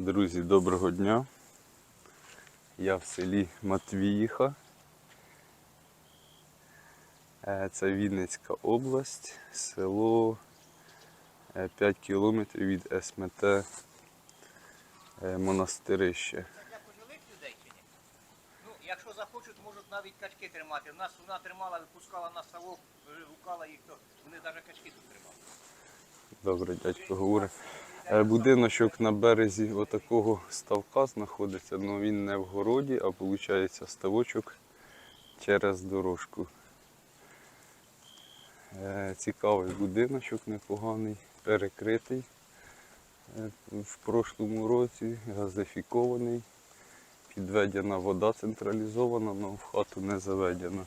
Друзі, доброго дня. Я в селі Матвіїха. Е, Це Вінницька область, село е, 5 кілометрів від СМТ е, Монастирище. Для пожилих людей чи ні? Ну, якщо захочуть, можуть навіть качки тримати. У нас вона тримала, випускала на ставок, гукала їх, то вони навіть качки тут тримали. Добре, дядько говорить. Е, Будиночок на березі отакого ставка знаходиться, але він не в городі, а виходить ставочок через дорожку. Е, Цікавий будиночок, непоганий, перекритий. Е, В прошлому році газифікований, підведена вода централізована, але в хату не заведена.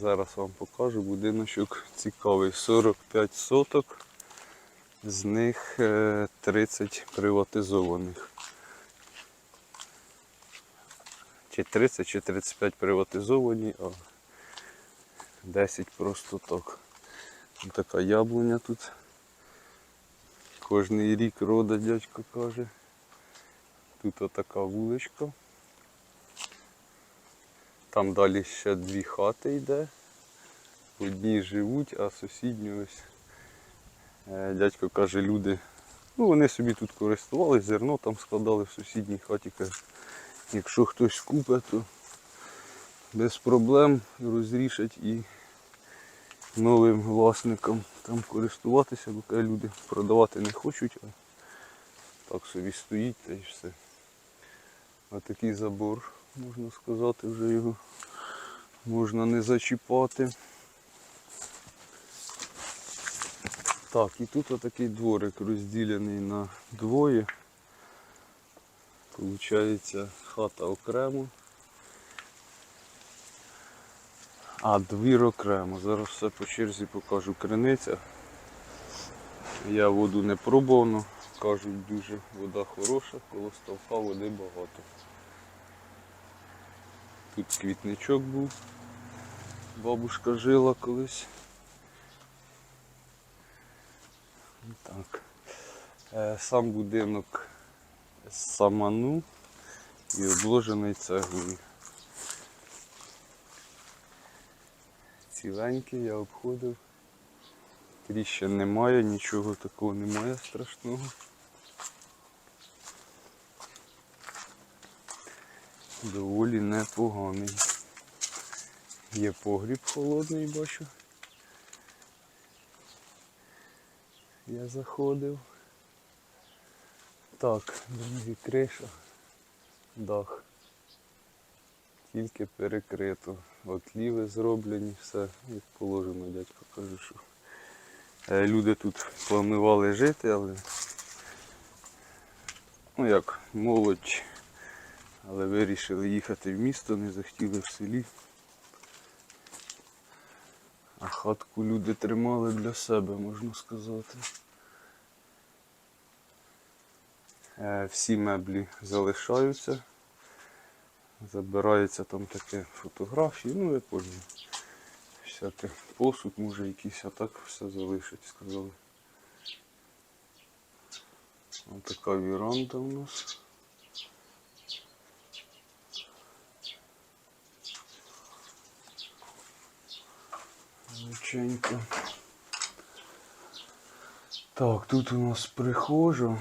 Зараз вам покажу будиночок цікавий. 45 соток, з них е, 30 приватизованих. Чи 30, чи 35 приватизовані, а 10 просто так. Ось Така яблуня тут. Кожний рік рода дядько каже. Тут отака вуличка. Там далі ще дві хати йде. Одні живуть, а сусідні ось. е, Дядько каже, люди. Ну, вони собі тут користувалися, зерно там складали в сусідній хаті. Каже, якщо хтось купить, то без проблем розрішать і новим власникам там користуватися, бо люди продавати не хочуть, а так собі стоїть та й все. А такий забор, можна сказати, вже його можна не зачіпати. Так, і тут отакий дворик розділений на двоє. Получається хата окремо. А двір окремо. Зараз все по черзі покажу криниця. Я воду не пробував, но кажуть дуже вода хороша, коло ставка води багато. Тут квітничок був. Бабушка жила колись. Так. Е, Сам будинок з саману і обложений цеглою. Ціленький я обходив. Тріщин немає, нічого такого немає страшного. Доволі непоганий. Є погріб холодний, бачу. Я заходив. Так, друзі, криша, дах. Тільки перекрито. От ліви зроблені, все як положено, дядько каже, що. Е, Люди тут планували жити, але ну як, молодь, але вирішили їхати в місто, не захотіли в селі. А хатку люди тримали для себе, можна сказати. Е, Всі меблі залишаються. Забирається там таке фотографії, ну ви поняли. Всяке посуд, може якийсь, а так все залишить, сказали. Ось така віранда у нас. Величенько. Так, тут у нас прихожа.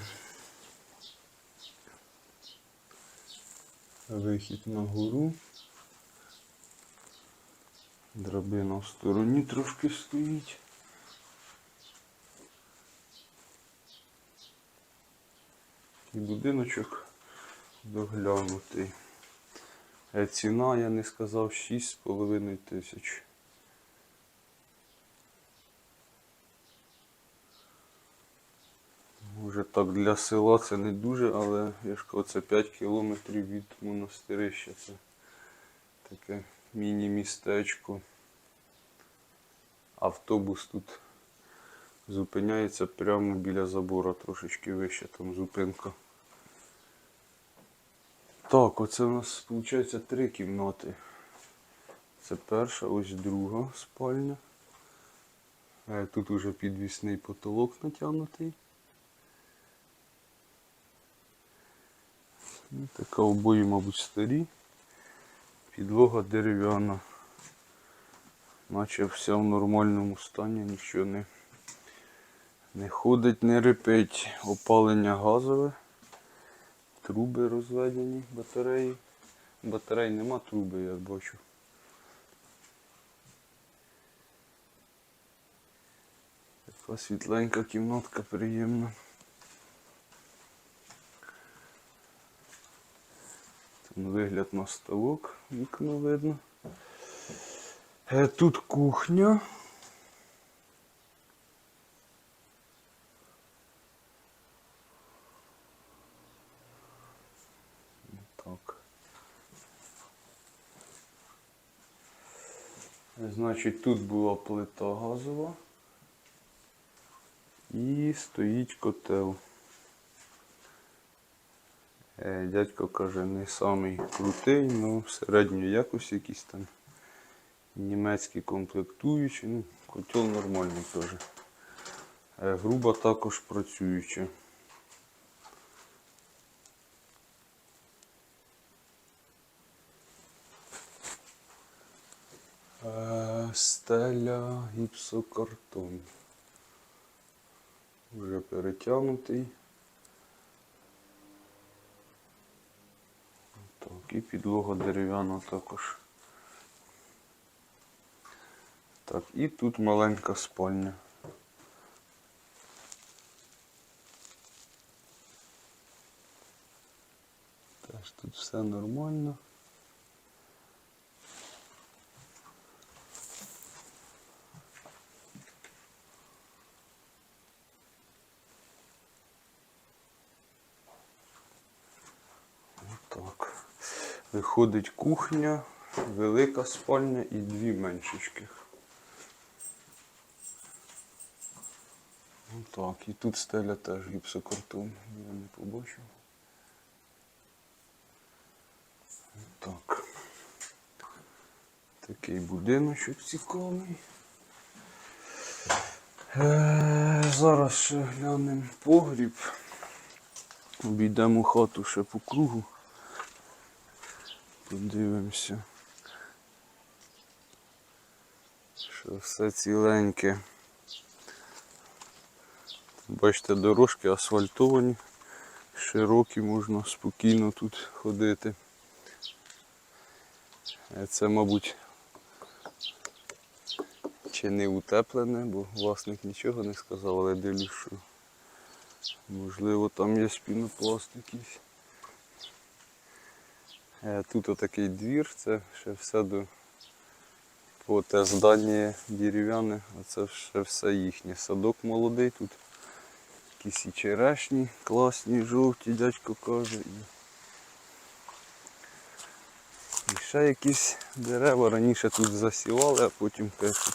Вихід на гору. Драбина в стороні трошки стоїть. І будиночок доглянутий. Е, Ціна, я не сказав, 6,5 тисяч. Може так для села це не дуже, але я ж кажу, це 5 кілометрів від монастирища. Це таке міні-містечко. Автобус тут зупиняється прямо біля забора, трошечки вище там зупинка. Так, оце у нас виходить три кімнати. Це перша, ось друга спальня. Е, Тут уже підвісний потолок натягнутий. Така обої, мабуть, старі. Підлога дерев'яна. Наче все в нормальному стані, нічого не, не ходить, не рипить. Опалення газове. Труби розведені, батареї. Батарей нема труби, я бачу. Така світленька кімнатка приємна. Вигляд на ставок, вікно видно. Е, Тут кухня. Так. Значить, тут була плита газова і стоїть котел. Е, Дядько каже, не самий крутий, але середньої якості якісь там німецькі комплектуючі. Ну, котел нормальний теж. Е, Груба також працююча. Е, Стеля гіпсокартон. Вже перетягнутий. Так, і підлога дерев'яна також. Так, і тут маленька спальня. Теж тут все нормально. Так. Виходить кухня, велика спальня і дві меншечки. Ну так, і тут стеля теж гіпсокартон, я не побачив. Так. Такий будиночок цікавий. Е, зараз ще глянемо погріб. Обійдемо хату ще по кругу. Подивимося. Що все ціленьке. Бачите, дорожки асфальтовані, широкі, можна спокійно тут ходити. Е, Це, мабуть, чи не утеплене, бо власник нічого не сказав, але дивлюсь, що можливо там є пінопласт якийсь. Е, Тут отакий двір, це ще все до по те здання дерев'яне, а це ще все їхнє. Садок молодий тут. Якісь і черешні, класні, жовті, дядько каже. І, ще якісь дерева раніше тут засівали, а потім каже,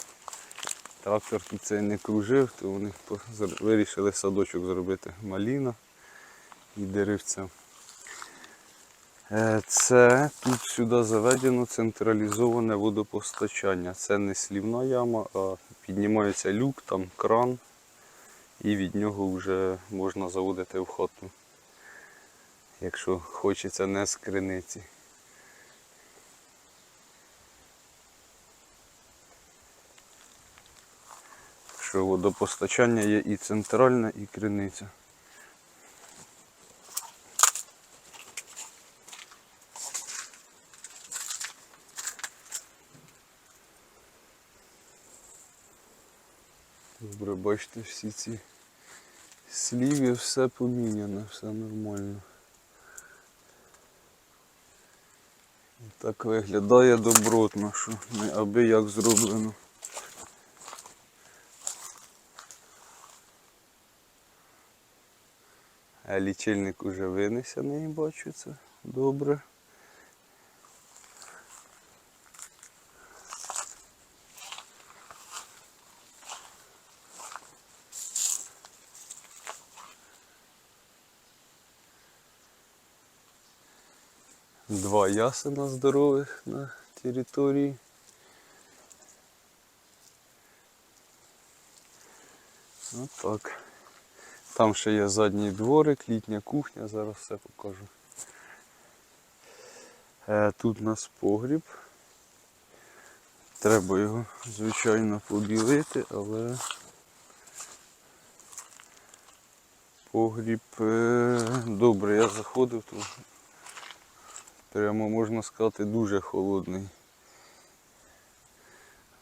трактор тут цей не кружив, то вони вирішили садочок зробити маліна і деревця. Е, Це тут сюди заведено централізоване водопостачання. Це не слівна яма, а піднімається люк, там кран, і від нього вже можна заводити в хату, якщо хочеться не з криниці. Що водопостачання є і центральне, і криниця. Добре, бачите, всі ці сліві, все поміняно, все нормально. Так виглядає добротно, що не аби як зроблено. А лічильник уже винесений, бачу це добре. Два ясена здорових на території. Отак. Там ще є задній дворик, літня кухня, зараз все покажу. Е, тут у нас погріб. Треба його, звичайно, побілити, але погріб е, добре, я заходив тут. Прямо можна сказати дуже холодний.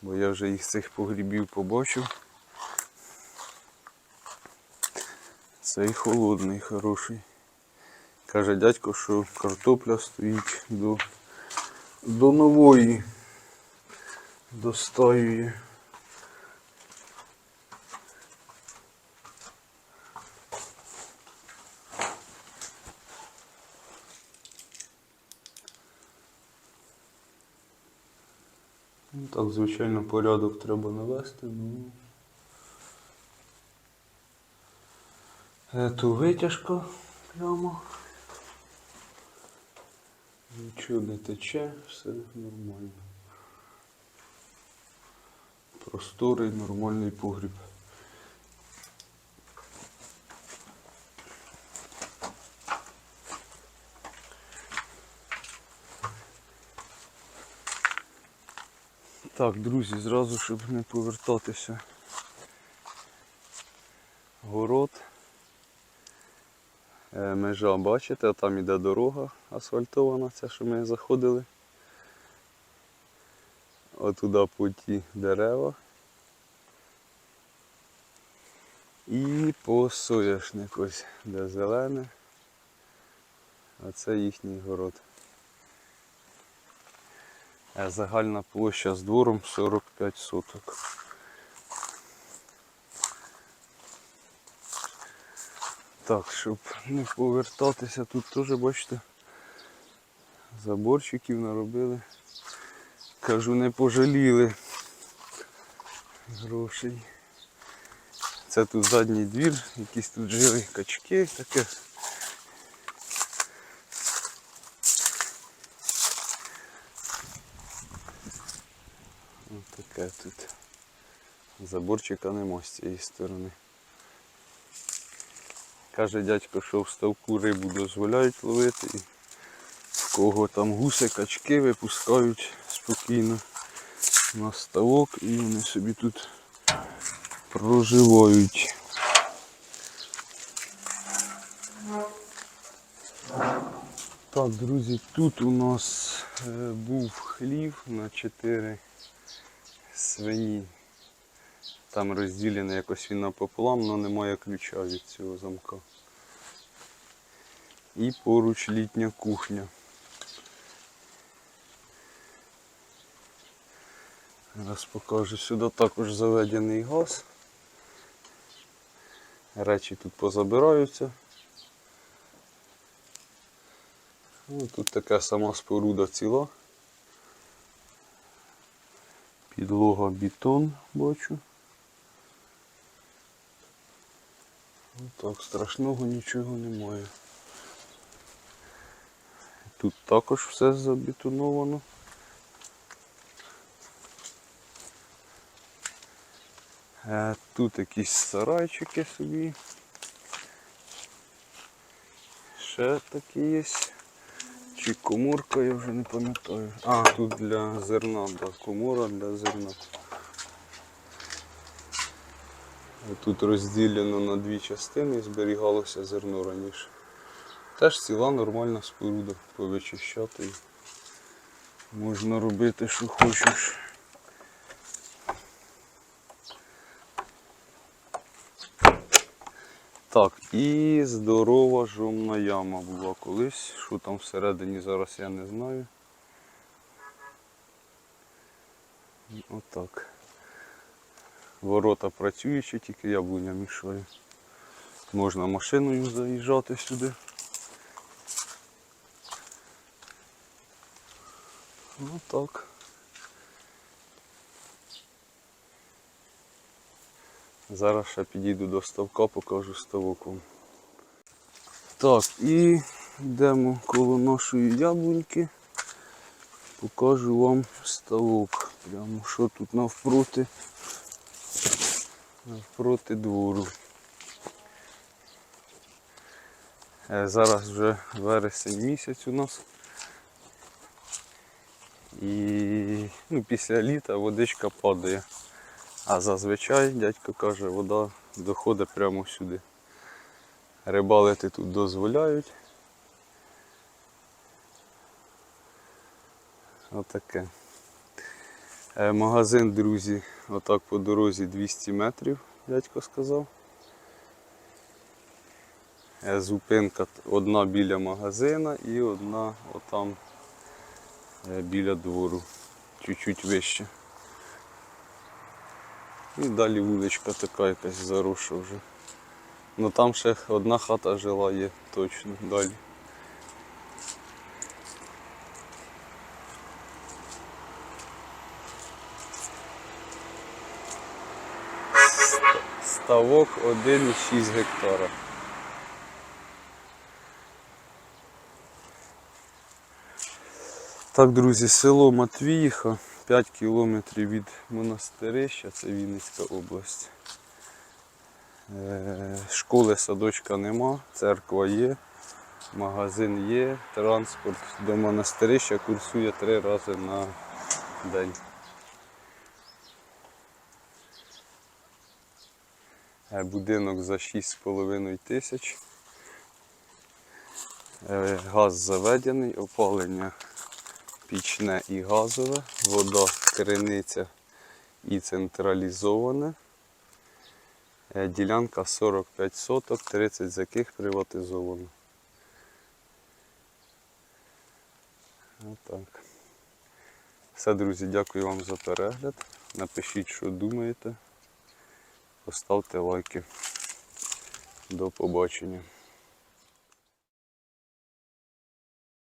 Бо я вже їх цих погрібів побачив. Цей холодний, хороший. Каже дядько, що картопля стоїть до, до нової. Достаює. Так, звичайно, порядок треба навести, ну. Ту витяжка прямо. Нічого не тече, все нормально. Просторий, нормальний погріб. Так, друзі, зразу, щоб не повертатися. Город. Е, Межа, бачите, там іде дорога асфальтована, ця, що ми заходили. Отуда по ті дерева. І по соняшник ось, де зелене. А це їхній город. Е, Загальна площа з двором 45 соток. Так, щоб не повертатися, тут теж, бачите, заборчиків наробили. Кажу, не пожаліли грошей. Це тут задній двір, якісь тут жили качки, таке. Ось таке тут. Заборчика нема з цієї сторони. Каже дядько, що в ставку рибу дозволяють ловити. І в кого там гуси, качки випускають спокійно на ставок і вони собі тут проживають. Так, друзі, тут у нас е, був хлів на 4 свині. Там розділений якось він напополам, але немає ключа від цього замка. І поруч літня кухня. Зараз покажу, сюди також заведений газ. Речі тут позабираються. Ну, тут така сама споруда ціла. Підлога бетон бачу. Ну, так, страшного нічого немає. Тут також все забетоновано. Е, Тут якісь сарайчики собі. Ще такі є. Чи коморка, я вже не пам'ятаю. А, тут для зерна, да, комора для зерна. Тут розділено на дві частини зберігалося зерно раніше. Теж ціла нормальна споруда, повичищати. Можна робити, що хочеш. Так, і здорова жомна яма була колись. Що там всередині зараз я не знаю. Отак. Ворота працюючі, тільки яблуня мішає. Можна машиною заїжджати сюди. Ну Зараз ще підійду до ставка, покажу ставок вам. Так, і йдемо коло нашої яблуньки. Покажу вам ставок. Прямо що тут навпроти. навпроти двору. Е, Зараз вже вересень місяць у нас. І ну, після літа водичка падає. А зазвичай, дядько каже, вода доходить прямо сюди. Рибалити тут дозволяють. Отаке. Е, Магазин, друзі, отак по дорозі 200 метрів, дядько сказав. Е, Зупинка одна біля магазина і одна отам е, біля двору, чуть-чуть вище. І далі вуличка така якась заросша вже. Ну там ще одна хата жила є точно далі. Ставок 1,6 гектара. Так, друзі, село Матвіїха, 5 кілометрів від монастирища, це Вінницька область. Е, Школи, садочка нема, церква є, магазин є, транспорт до монастирища курсує три рази на день. Е, Будинок за 6,5 тисяч. Е, Газ заведений, опалення пічне і газове, вода криниця і централізована. Е, Ділянка 45 соток, 30 з яких приватизовано. Отак. Все, друзі, дякую вам за перегляд. Напишіть, що думаєте. Поставте лайки. До побачення.